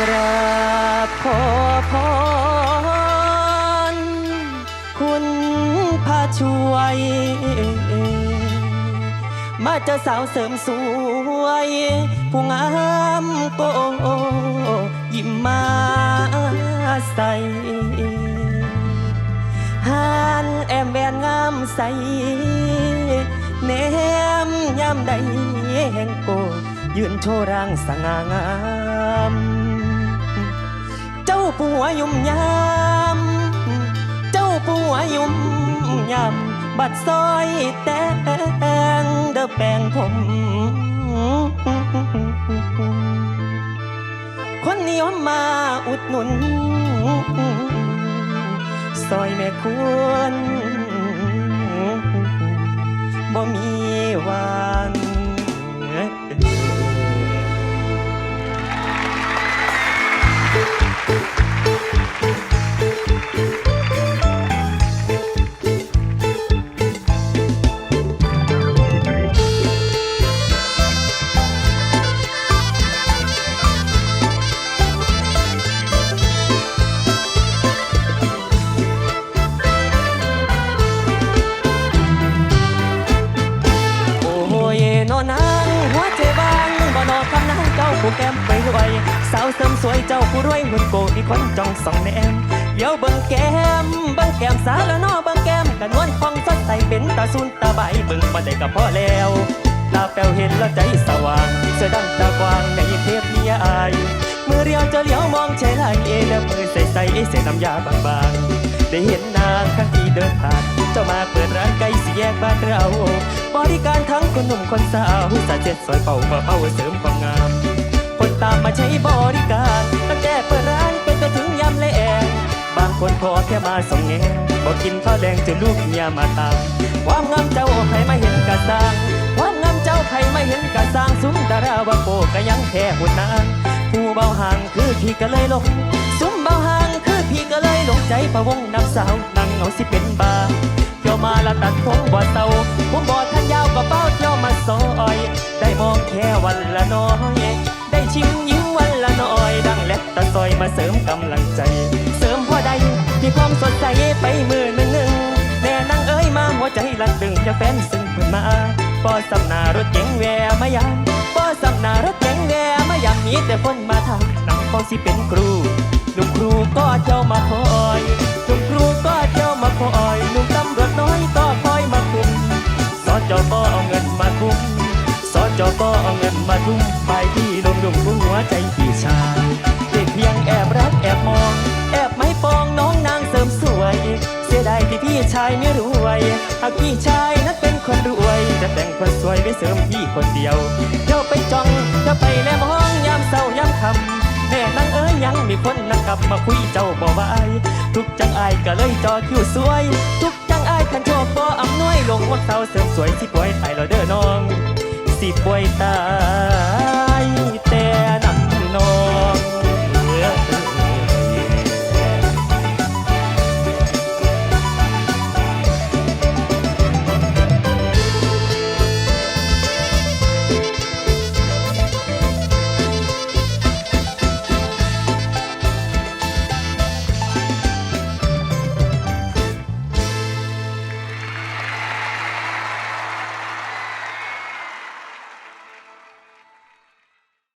กราบขอพรคุณพาช่วย มาเจอสาวเสริมสวย ผู้งามโกยิ้มมาใส่หานแอมแวนงามใสแนมยามใดแห่งโกยืนโชว์ร่างสง่างาม ปัวยุ่มยามเจ้าปัวยุ่มยามบัดซอยแต่งเดอแปลงผม คนนิยมมาอุดหนุนซอยแม่คุณบ่มีวัน ผู้แก้มไปรวยสาวเสริมสวยเจ้าผู้รวยหุ่นโกมีคนจ้องส่องแนมเดี๋ยวเบิ่งแก้มเบิ่งแก้มสาแล้วนอเบิ่งแก้มกันนวลฟองสดใสเป็นตาซุนตาใบเบิ่งมาได้ก็พอแล้วตาแป๋วเห็นแล้วใจสว่างเสื้อดำตากว้างในเทพเนิยายมือเรียวจะเลี้ยวมองใช้ไหลเอแล้วมือใสใสเสน้ำยาบางๆได้เห็นนางข้างที่เดินผ่านเจ้ามาเปิดร้านไก่สีแยกบ้านเราบริการทั้งคนหนุ่มคนสาวสาเจ็ดสวยเป่าเป่าเสริมความงามามมาใช้บริการ ตั้งแต่เปิดร้านไปจนถึงยามแลงบางคนพอแค่มาส่งแงบอกกินข้าวแดงจนลูกเมียมาตามความงามเจ้าใครไม่เห็นกะสร้างความงามเจ้าใครไม่เห็นกะสร้างซุ้มดาราวาโปก็ยังแค่หุ่นนางผู้เบาห่างคือพี่ก็เลยหลงซุ้มเบาห่างคือพี่ก็เลยหลงใจประวงนางสาวนั่งเอาสิเป็นบาเที่ยวมาละตัดผมบ่เศร้าผมบ่ทันยาวก็เป้าเที่ยวมาซอยได้มองแค่วันละน้อย ชิมยิ้มวันละน้อยดังและตะซอยมาเสริมกำลังใจ เสริมพอใดที่ความสดใสไปมือหนึ่งหนึ่งแน่นางเอ้ยมาหัวใจลัดดึงจะแฟนซึ่งพิ่นมาปอสำนารถเก๋งแวมายามปอสำนารถเก๋งแวมายามมีแต่คนมาทำนำเขาสิเป็นครูลูกครูก็เจ้ามาคอยลูกครูก็เจ้ามาคอยหนุ่มตำรวจน้อยก็คอยมาคุมสจก็เอาเงินมาทุ่มสจก็เอาเงินมาทุ่ม ไปที่ลงดุมทุ่มหัวใจพี่ชายเด็กเพียงแอบรักแอบมอง แอบไม่ปองน้องนางเสริมสวย เสียดายที่พี่ชายไม่รวยหากพี่ชายนั้นเป็นคนรวย จะแต่งคนสวยไว้เสริมพี่คนเดียวเที่ยวไปจ้องจะไปแลมห้องยามเศร้ายามค่ำแม่นางเอ้ยยังมีคนนักกลับมาคุยเจ้าบ่ไหวทุกจังอายก็เลยจอคิวสวย ทุกจังอายคันโชคบ่อำนวยลงว่าเขาเสริมสวยสิป่วยตายแล้วเด้อน้องสิป่วยตาย You.